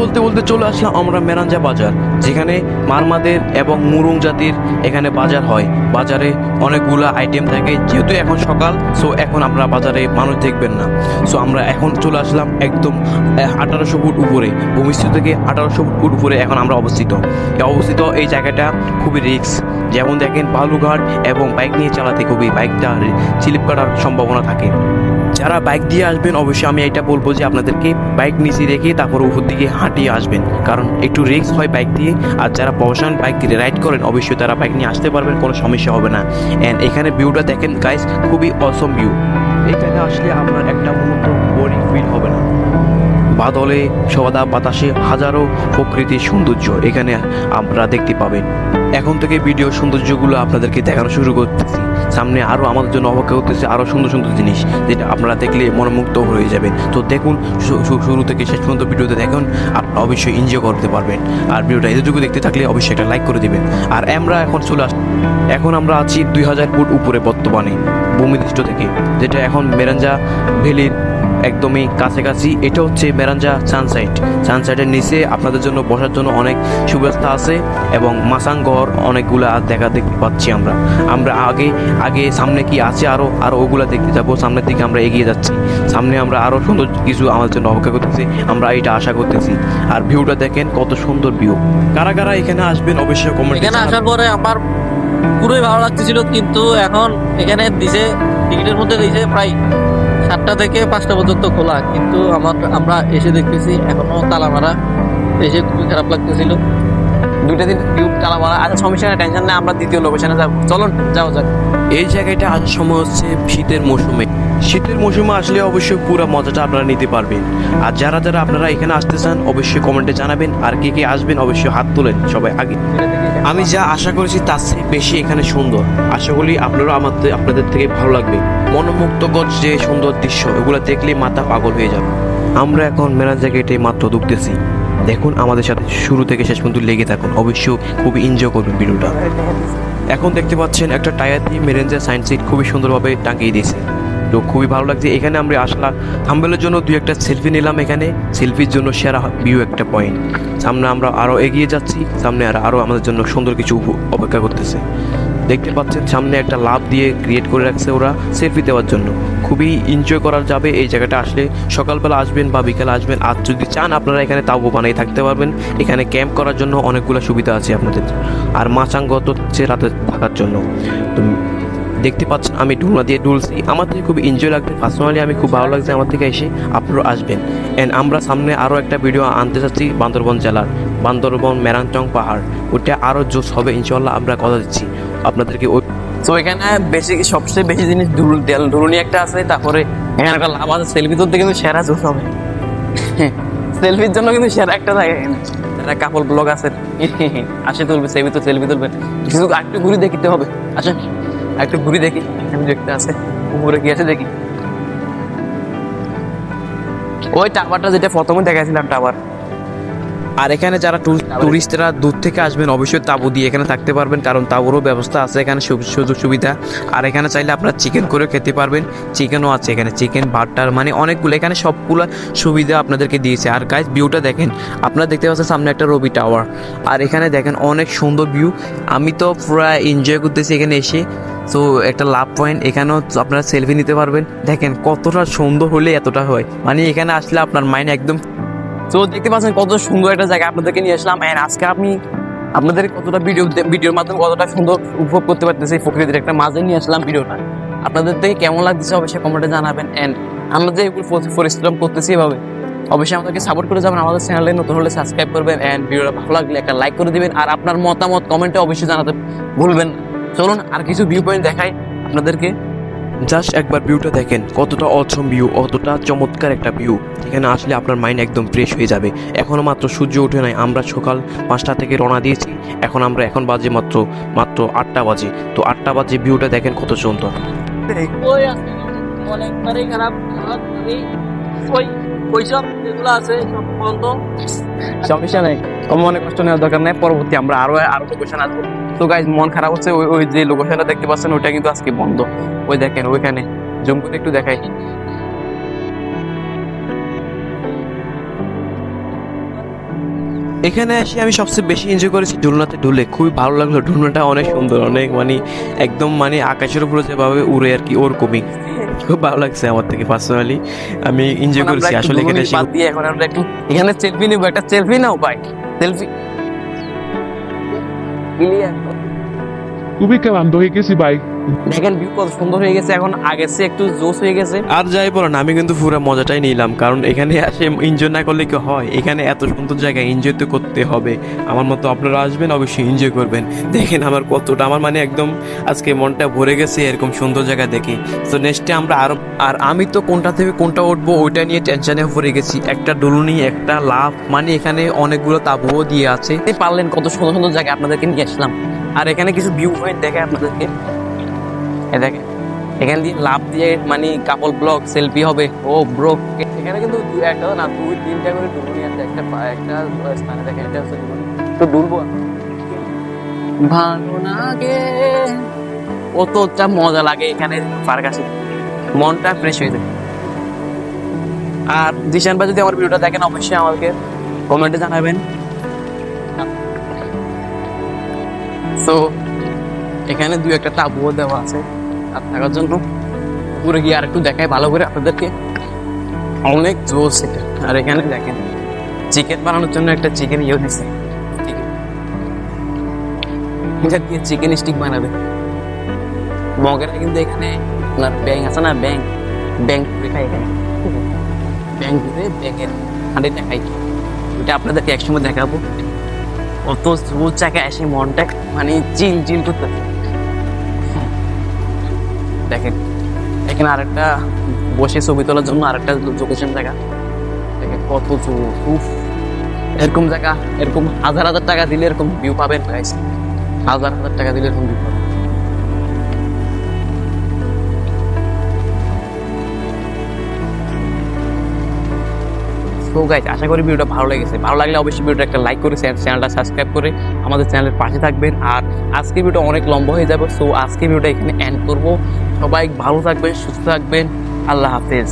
বলতে বলতে চলে আসলাম আমরা মেরাঞ্জা বাজার, যেখানে মারমাদের এবং মুরুং জাতির এখানে বাজার হয়। বাজারে অনেকগুলো আইটেম থাকে, যেহেতু এখন সকাল সো এখন আমরা বাজারে মানুষ দেখবেন না। সো আমরা এখন চলে আসলাম একদম আঠারোশো ফুট উপরে ভূমিষ্ঠ থেকে আঠারোশো ফুট উপরে এখন আমরা অবস্থিত। অবস্থিত এই জায়গাটা খুবই রিস্ক যেমন দেখেন বালুঘাট এবং বাইক নিয়ে চালাতে খুবই বাইকটা স্লিপ কাটার সম্ভাবনা থাকে। যারা বাইক দিয়ে আসবেন, অবশ্যই আমি এটা বলব যে আপনাদেরকে বাইক নিচে রেখে তারপর উপর দিকে হাঁটিয়ে আসবেন। কারণ একটু রিস্ক হয় বাইক দিয়ে। আর যারা প্রফেশনাল বাইক দিয়ে রাইড করেন, অবশ্যই তারা বাইক নিয়ে আসতে পারবেন, কোনো সমস্যা হবে না। অ্যান্ড এখানে ভিউটা দেখেন গাইস খুবই অসম ভিউ এখানে আসলে আপনার একটা মুহূর্ত বোরিং ফিল হবে না। বাদলে সদা বাতাসে হাজারো প্রকৃতির সৌন্দর্য এখানে আমরা দেখতে পাবেন। এখন থেকে ভিডিও সৌন্দর্যগুলো আপনাদেরকে দেখানো শুরু করতেছি। সামনে আরও আমাদের জন্য অপেক্ষা করতেছে আরও সুন্দর সুন্দর জিনিস যেটা আপনারা দেখলে মনোমুগ্ধ হয়ে যাবে তো দেখুন শুরু থেকে শেষ পর্যন্ত ভিডিওতে দেখুন আপনারা অবশ্যই এনজয় করতে পারবেন। আর ভিডিওটা এতটুকু দেখতে থাকলে অবশ্যই একটা লাইক করে দিবেন। আর আমরা এখন চলে আস, এখন আমরা আছি দুই হাজার ফুট উপরে বর্তমানে ভূমিদৃষ্ট থেকে, যেটা এখন মেরাঞ্জা ভ্যালির একদমই কাছাকাছি। এটা হচ্ছে মেরাঞ্জা সানসাইট। সানসাইটের নিচে আপনাদের জন্য বসার জন্য অনেক সুব্যবস্থা আছে এবং মাসাং ঘর অনেকগুলো আর দেখা দেখতে পাচ্ছি আমরা। আমরা আগে আগে সামনে কি আছে আরও আরও ওগুলো দেখতে যাব। সামনের দিকে আমরা এগিয়ে যাচ্ছি। সামনে আমরা আরও সুন্দর কিছু আমাদের জন্য অপেক্ষা করতেছি। আমরা এটা আশা করতেছি। আর ভিউটা দেখেন কত সুন্দর ভিউ। কারা কারা এখানে আসবেন অবশ্যই কমেন্ট এখানে আসার পরে আমার পুরোই ভালো লাগতেছিল কিন্তু এখন এখানে দিছে টিকিটের মধ্যে দিছে প্রায় সাতটা থেকে পাঁচটা পর্যন্ত খোলা, কিন্তু আমার আমরা এসে দেখতেছি এখনও তালা মারা। এসে খুবই খারাপ লাগতেছিল। দুটা দিন টালা মারা। আচ্ছা সমস্যা টেনশন নেই, আমরা দ্বিতীয় লোকেশনে যাব। চলুন যাও যাক। এই জায়গাটা আসার সময় হচ্ছে শীতের মৌসুমে। শীতের মৌসুমে আসলে অবশ্যই পুরো মজাটা আপনারা নিতে পারবেন। আর যারা যারা আপনারা এখানে আসতে চান অবশ্যই কমেন্টে জানাবেন। আর কে কে আসবেন, অবশ্যই হাত তোলেন সবাই আগে। আমি যা আশা করেছি তার চেয়ে বেশি এখানে সুন্দর। আশা করি আপনারা আমাদের আপনাদের থেকে ভালো লাগবে। মনোমুগ্ধকর যে সুন্দর দৃশ্য, এগুলো দেখলে মাথা পাগল হয়ে যাবে। আমরা এখন মেরাজা গেটে মাত্র ঢুকতেছি। দেখুন আমাদের সাথে শুরু থেকে শেষ পর্যন্ত লেগে থাকুন। অবশ্যই খুবই এনজয় করবেন ভিডিওটা। এখন দেখতে পাচ্ছেন একটা টায়ার দিয়ে মেরেঞ্জের সাইন সিট খুবই সুন্দরভাবে টাঙিয়ে দিয়েছে। তো খুবই ভালো লাগছে। এখানে আমরা আসলাম থাম্বেলের জন্য দুই একটা সেলফি নিলাম এখানে। সেলফির জন্য সেরা ভিউ একটা পয়েন্ট। সামনে আমরা আরও এগিয়ে যাচ্ছি। সামনে আর আরও আমাদের জন্য সুন্দর কিছু অপেক্ষা করতেছে। দেখতে পাচ্ছেন সামনে একটা লাভ দিয়ে ক্রিয়েট করে রাখছে ওরা সেলফি দেওয়ার জন্য। খুবই এনজয় করা যাবে। এই জায়গাটা আসলে সকালবেলা আসবেন বা বিকালে আসবেন। আর যদি চান, আপনারা এখানে তাবু বানিয়ে থাকতে পারবেন। এখানে ক্যাম্প করার জন্য অনেকগুলো সুবিধা আছে আপনাদের। আর মাচাঙ্গত হচ্ছে রাতে থাকার জন্য। তো দেখতে পাচ্ছেন, আমি ডুলনা দিয়ে ডুলছি আমার থেকে খুব এনজয় লাগছে পার্সোনালি আমি খুব ভালো লাগছে আমার থেকে এসে আপনারা আসবেন। অ্যান্ড আমরা সামনে আরও একটা ভিডিও আনতে চাচ্ছি বান্দরবন জেলার। বান্দরবন মেরাংটং পাহাড়। ওটা আরও জোস হবে ইনশাল্লাহ আমরা কথা দিচ্ছি। আপনাদেরকে ওই তো এখানে বেশি, সবচেয়ে বেশি জিনিস ধরুনি একটা আছে, তারপরে এখানে একটা লাভ আছে সেলফি তুলতে কিন্তু সেরা জোস হবে। সেলফির জন্য কিন্তু সেরা একটা জায়গা এখানে। যারা কাপল ব্লগ আছে। আসে তুলবে সেলফি তো সেলফি তুলবে। কিছু একটু ঘুরে দেখতে হবে। আসেন একটু ঘুরে দেখি, এখানে দেখতে আছে, উপরে কি আছে দেখি। ওই টাওয়ারটা যেটা প্রথমে দেখাছিলাম টাওয়ার আর এখানে যারা টুরিস্টরা দূর থেকে আসবেন, অবশ্যই তাবু দিয়ে এখানে থাকতে পারবেন, কারণ তাবুরও ব্যবস্থা আছে এখানে সুযোগ সুবিধা। আর এখানে চাইলে আপনারা চিকেন করে খেতে পারবেন, চিকেনও আছে এখানে, চিকেন, বাটার মানে অনেকগুলো, এখানে সবগুলো সুবিধা আপনাদেরকে দিয়েছে। আর গাইজ ভিউটা দেখেন, আপনারা দেখতে পাচ্ছেন সামনে একটা রবি টাওয়ার। আর এখানে দেখেন অনেক সুন্দর ভিউ আমি তো পুরো এনজয় করতেছি এখানে এসে। তো একটা লাভ পয়েন্ট এখানেও আপনারা সেলফি নিতে পারবেন। দেখেন কতটা সুন্দর হলে এতটা হয়। মানে এখানে আসলে আপনার মাইন্ড একদম তো দেখতে পাচ্ছেন কত সুন্দর একটা জায়গা আপনাদেরকে নিয়ে আসলাম অ্যান্ড আজকে আমি আপনাদের কতটা ভিডিও ভিডিওর মাধ্যমে কতটা সুন্দর উপভোগ করতে পারতেছি প্রকৃতির একটা মাঝে নিয়ে আসলাম ভিডিওটা। আপনাদের থেকে কেমন লাগতেছে অবশ্যই কমেন্টে জানাবেন অ্যান্ড আমরা যে পরিশ্রম করতেছি এভাবে, অবশ্যই আমাদেরকে সাপোর্ট করে যাবেন, আমাদের চ্যানেলে নতুন হলে সাবস্ক্রাইব করবেন অ্যান্ড ভিডিওটা ভালো লাগলে একটা লাইক করে দিবেন, আর আপনার মতামত কমেন্টে অবশ্যই জানাতে ভুলবেন চলুন আর কিছু ভিউ পয়েন্ট দেখাই আপনাদেরকে। জাস্ট একবার ভিউটা দেখেন, কতটা অসম ভিউ অতটা চমৎকার একটা ভিউ এখানে আসলে আপনার মাইন্ড একদম ফ্রেশ হয়ে যাবে। এখনও মাত্র সূর্য ওঠে নাই, আমরা সকাল পাঁচটা থেকে রওনা দিয়েছি। এখন আমরা এখন বাজে মাত্র মাত্র আটটা বাজে। তো আটটা বাজে ভিউটা দেখেন কত সুন্দর। অনেকবারই খারাপ। ওই দরকার নেই। পরবর্তী আমরা আরও আরও তো গাইজ মন খারাপ হচ্ছে, ওই দেখতে পাচ্ছেন, ওইটা কিন্তু আজকে বন্ধ। ওই দেখেন, ওইখানে। জুম একটু দেখাই। এখানে এসে আমি সবচেয়ে বেশি এনজয় করেছি ঢুলনাতে ঢুলে। খুবই ভালো লাগল ঢুলনাটা অনেক সুন্দর অনেক মানে একদম মানে আকাশের উপরে যেভাবে উড়ে আর কি ওরকমই। খুব ভালো লাগছে আমার থেকে পার্সোনালি আমি এনজয় করেছি আসলে এখানে এসে এখন আমরা একটু এখানে সেলফি নিব একটা সেলফি নাও ভাই সেলফি খুবই ক্লান্ত হয়ে গেছি ভাই। দেখেন ভিউ কত সুন্দর হয়ে গেছে এখন আগে সে একটু জোস হয়ে গেছে। আর যাই বলেন আমি কিন্তু পুরো মজাটাই নিলাম কারণ এখানে আসে এনজয় না করলে কি হয়? এখানে এত সুন্দর জায়গা এনজয় তো করতে হবে। আমার মতো আপনারা আসবেন অবশ্যই এনজয় করবেন। দেখেন আমার কতটা আমার মানে একদম আজকে মনটা ভরে গেছে এরকম সুন্দর জায়গা দেখে। তো নেক্সটে আমরা আরও আর আমি তো কোনটা থেকে কোনটা উঠবো ওইটা নিয়ে টেনশনে পড়ে গেছি। একটা ডুলুনি একটা লাভ মানে এখানে অনেকগুলো তাবুও দিয়ে আছে। পারলেন কত সুন্দর সুন্দর জায়গা আপনাদেরকে নিয়ে আসলাম। আর এখানে কিছু ভিউ পয়েন্ট দেখে আপনাদেরকে। দেখেন, এখান দিয়ে লাভ দিয়ে মানে কাপল ব্লক সেলফি হবে। ও ব্রো এখানে কিন্তু একটা না, দুই, তিনটা করে ডুবুনি আছে। একটা একটা স্থানে দেখেন, এটা হচ্ছে তো ডুববো ভালো লাগে। কতটা মজা লাগে এখানে পার্ক আসে মনটা ফ্রেশ হয়ে যায়। আর দিশান যদি আমার ভিডিওটা দেখেন, অবশ্যই আমাকে কমেন্টে জানাবেন। তো এখানে দুই একটা তাবুও দেওয়া আছে। আর থাকার জন্য পুরো গিয়ে আর একটু দেখায় ভালো করে আপনাদেরকে। অনেক জোস এটা। আর এখানে দেখেন চিকেন বানানোর জন্য একটা চিকেন ইয়ে দিছে। এটা দিয়ে চিকেন স্টিক বানাবে। মগেরা কিন্তু এখানে আপনার ব্যাং আছে না ব্যাং ব্যাং করে খাই এখানে। ব্যাং করে ব্যাঙের হাঁড়িটা খাই এটা আপনাদেরকে একসময় দেখাবো। অত জায়গায় এসে মনটা মানে চিল চিল করতেছে দেখেন, এখানে আরেকটা বসে ছবি তোলার জন্য আরেকটা লোকেশন জায়গা। দেখেন কত উফ। এরকম জায়গা, এরকম হাজার হাজার টাকা দিলে এরকম ভিউ পাবেন হাজার হাজার টাকা দিলে এরকম ভিউ পাবেন। তো গাইজ আশা করি ভিডিওটা ভালো লেগেছে। ভালো লাগলে অবশ্যই ভিডিওটা একটা লাইক করে চ্যানেলটা সাবস্ক্রাইব করে আমাদের চ্যানেলের পাশে থাকবেন। আর আজকে ভিডিওটা অনেক লম্বা হয়ে যাবে সো আজকে ভিডিওটা এখানে এন্ড করব। সবাই ভালো থাকবেন, সুস্থ থাকবেন। আল্লাহ হাফেজ।